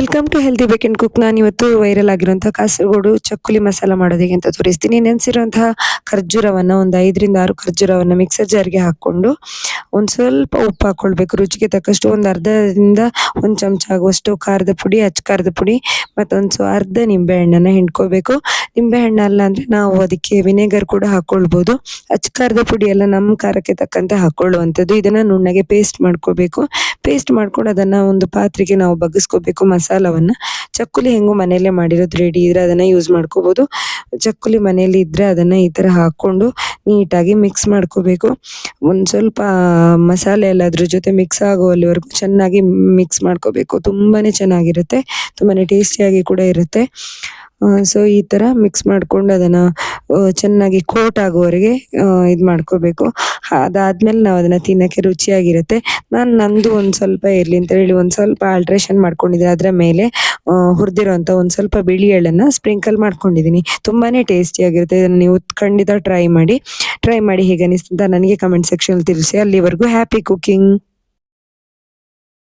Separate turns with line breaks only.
Welcome to healthy bake and cook ನಾನು ಇವತ್ತು viral ಆಗಿರುವಂತಹ ಕಾಸರಗೋಡು ಚಕ್ಕುಲಿ ಮಸಾಲ ಮಾಡೋದಕ್ಕೆ ಅಂತ ತೋರಿಸ್ತೀನಿ. ನೆನೆಸಿರುವಂತಹ ಖರ್ಜೂರವನ್ನು ಒಂದು ಐದರಿಂದ ಆರು ಖರ್ಜೂರವನ್ನು ಮಿಕ್ಸರ್ ಜಾರ್ಗೆ ಹಾಕೊಂಡು ಒಂದು ಸ್ವಲ್ಪ ಉಪ್ಪು ಹಾಕೊಳ್ಬೇಕು. ರುಚಿಗೆ ತಕ್ಕಷ್ಟು ಒಂದು ಅರ್ಧದಿಂದ ಒಂದು ಚಮಚ ಆಗುವಷ್ಟು ಖಾರದ ಪುಡಿ, ಅಚ್ಚ ಖಾರದ ಪುಡಿ ಮತ್ತೊಂದು ಅರ್ಧ ನಿಂಬೆ ಹಣ್ಣನ್ನ ಹಿಂಡ್ಕೋಬೇಕು ನಿಂಬೆ ಹಣ್ಣು ಅಲ್ಲ ಅಂದರೆ ನಾವು ಅದಕ್ಕೆ ವಿನೆಗರ್ ಕೂಡ ಹಾಕೊಳ್ಬೋದು. ಅಚ್ಚ ಖಾರದ ಪುಡಿ ಎಲ್ಲ ನಮ್ಮ ಖಾರಕ್ಕೆ ತಕ್ಕಂತೆ ಹಾಕೊಳ್ಳುವಂಥದ್ದು. ಇದನ್ನ ನುಣ್ಣಗೆ ಪೇಸ್ಟ್ ಮಾಡ್ಕೋಬೇಕು ಪೇಸ್ಟ್ ಮಾಡ್ಕೊಂಡು ಅದನ್ನ ಒಂದು ಪಾತ್ರೆಗೆ ನಾವು ಬಗ್ಗಿಸ್ಕೋಬೇಕು. ಮಸಾಲವನ್ನ ಚಕ್ಕುಲಿ ಹೆಂಗು ಮನೆಯಲ್ಲೇ ಮಾಡಿರೋದು ರೆಡಿ ಇದ್ರೆ ಅದನ್ನ ಯೂಸ್ ಮಾಡ್ಕೋಬಹುದು ಚಕ್ಕುಲಿ ಮನೆಯಲ್ಲಿ ಇದ್ರೆ ಅದನ್ನ ಈ ತರ ಹಾಕೊಂಡು ನೀಟಾಗಿ ಮಿಕ್ಸ್ ಮಾಡ್ಕೋಬೇಕು. ಒಂದು ಸ್ವಲ್ಪ ಮಸಾಲೆ ಎಲ್ಲ ಅದ್ರ ಜೊತೆ ಮಿಕ್ಸ್ ಆಗುವಲ್ಲಿವರೆಗೂ ಚೆನ್ನಾಗಿ ಮಿಕ್ಸ್ ಮಾಡ್ಕೋಬೇಕು. ತುಂಬಾನೇ ಚೆನ್ನಾಗಿರುತ್ತೆ. ತುಂಬಾನೇ ಟೇಸ್ಟಿಯಾಗಿ ಕೂಡ ಇರುತ್ತೆ. ಸೊ ಈ ತರ ಮಿಕ್ಸ್ ಮಾಡ್ಕೊಂಡು ಅದನ್ನ ಚೆನ್ನಾಗಿ ಕೋಟ್ ಆಗುವವರೆಗೆ ಇದು ಮಾಡ್ಕೋಬೇಕು. ಅದಾದ್ಮೇಲೆ ನಾವು ಅದನ್ನ ತಿನ್ನಕ್ಕೆ ರುಚಿಯಾಗಿರುತ್ತೆ. ನಾನು ನಂದು ಒಂದು ಸ್ವಲ್ಪ ಇರ್ಲಿ ಅಂತ ಹೇಳಿ ಒಂದು ಸ್ವಲ್ಪ ಆಲ್ಟ್ರೇಷನ್ ಮಾಡ್ಕೊಂಡಿದ್ದೆ ಅದರ ಮೇಲೆ ಹುರಿದಿರುವಂತ ಒಂದು ಸ್ವಲ್ಪ ಬಿಳಿ ಎಳ್ಳನ್ನ ಸ್ಪ್ರಿಂಕಲ್ ಮಾಡ್ಕೊಂಡಿದೀನಿ ತುಂಬಾನೇ ಟೇಸ್ಟಿ ಆಗಿರುತ್ತೆ. ಇದನ್ನ ನೀವು ಖಂಡಿತ ಟ್ರೈ ಮಾಡಿ. ಟ್ರೈ ಮಾಡಿ ಹೇಗೆ ಅನಿಸ್ತು ನನಗೆ ಕಮೆಂಟ್ ಸೆಕ್ಷನ್ ತಿಳಿಸಿ. ಅಲ್ಲಿವರೆಗೂ ಹ್ಯಾಪಿ ಕುಕಿಂಗ್